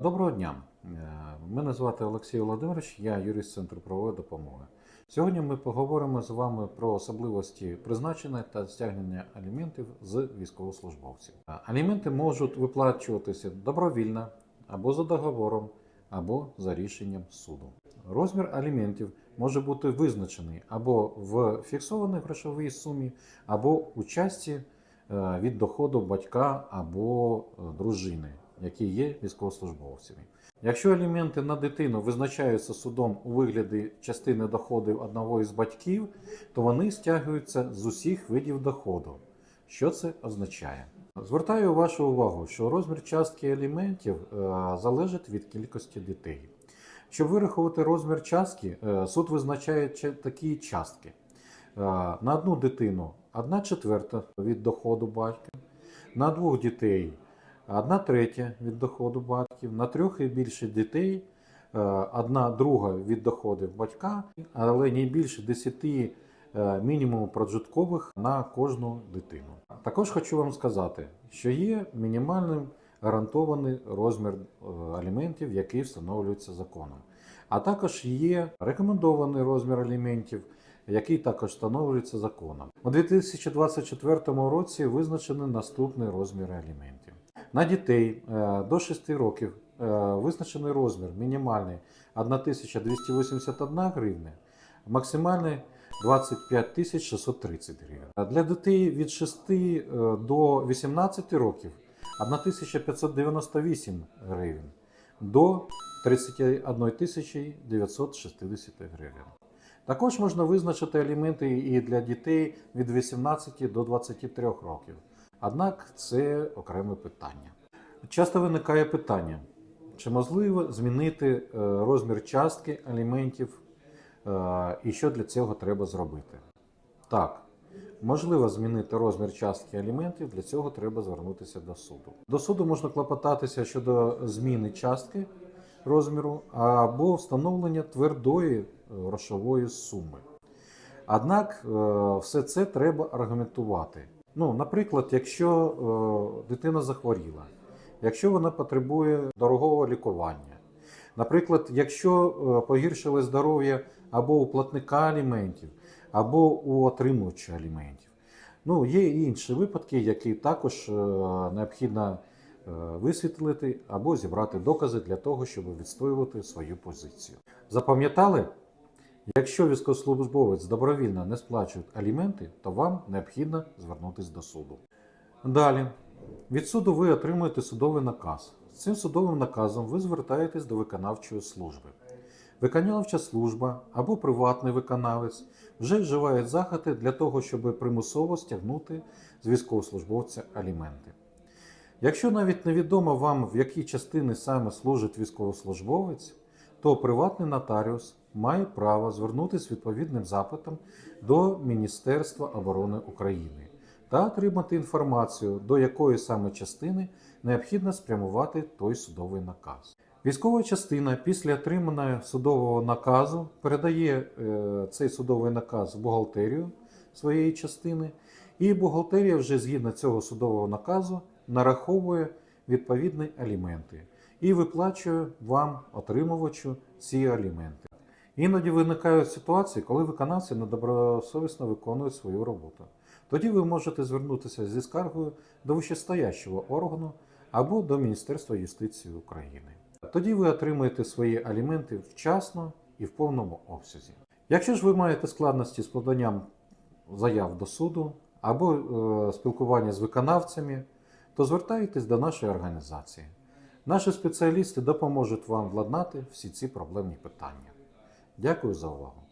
Доброго дня. Е, Мене звати Олексій Володимирович, я юрист Центру правової допомоги. Сьогодні ми поговоримо з вами про особливості призначення та стягнення аліментів з військовослужбовців. Е, Аліменти можуть виплачуватися добровільно або за договором, або за рішенням суду. Розмір аліментів може бути визначений або в фіксованій грошовій сумі, або у часті е, від доходу батька або дружини, які є військовослужбовцями. Якщо аліменти на дитину визначаються судом у вигляді частини доходів одного із батьків, то вони стягуються з усіх видів доходу. Що це означає? Звертаю вашу увагу, що розмір частки аліментів е, залежить від кількості дітей. Щоб вирахувати розмір частки, е, суд визначає такі частки. Е, На одну дитину 1 четверта від доходу батька, на двох дітей 1 третя від доходу батьків, на трьох і більше дітей е, одна друга від доходів батька, але не більше 10 е, мінімуму прожиткових на кожну дитину. Також хочу вам сказати, що є мінімальним гарантований розмір е, аліментів, який встановлюється законом. А також є рекомендований розмір аліментів, який також встановлюється законом. У 2024 році визначений наступний розмір аліментів. На дітей е, до 6 років е, визначений розмір мінімальний 1281 гривня, максимальний 25 630 гривень. Для дітей від 6 е, до 18 років 1598 гривень до 31 960 гривень. Також можна визначити аліменти і для дітей від 18 до 23 років. Однак це окреме питання. Часто виникає питання, чи можливо змінити е, розмір частки аліментів е, і що для цього треба зробити? Так, можливо змінити розмір частки аліментів, для цього треба звернутися до суду. До суду можна клопотатися щодо зміни частки розміру або встановлення твердої е, грошової суми. Однак все це треба аргументувати. Ну, наприклад, якщо е, дитина захворіла, якщо вона потребує дорогого лікування, наприклад, якщо е, погіршило здоров'я або у платника аліментів, або у отримувача аліментів. Ну, є і інші випадки, які також е, необхідно висвітлити або зібрати докази для того, щоб відстоювати свою позицію. Запам'ятали? Якщо військовослужбовець добровільно не сплачує аліменти, то вам необхідно звернутися до суду. Далі, від суду ви отримуєте судовий наказ. З цим судовим наказом ви звертаєтесь до виконавчої служби. Виконавча служба або приватний виконавець вже вживають заходи для того, щоб примусово стягнути з військовослужбовця аліменти. Якщо навіть невідомо вам, в якій частини саме служить військовослужбовець, то приватний нотаріус має право звернутися відповідним запитом до Міністерства оборони України та отримати інформацію, до якої саме частини необхідно спрямувати той судовий наказ. Військова частина після отриманого судового наказу передає е, цей судовий наказ в бухгалтерію своєї частини, і бухгалтерія вже згідно цього судового наказу нараховує відповідні аліменти і виплачує вам, отримувачу, ці аліменти. Іноді виникають ситуації, коли виконавці недобросовісно виконують свою роботу. Тоді ви можете звернутися зі скаргою до вищестоящого органу або до Міністерства юстиції України. Тоді ви отримаєте свої аліменти вчасно і в повному обсязі. Якщо ж ви маєте складності з поданням заяв до суду або е, спілкування з виконавцями, то звертайтесь до нашої організації. Наші спеціалісти допоможуть вам владнати всі ці проблемні питання. Дякую за увагу.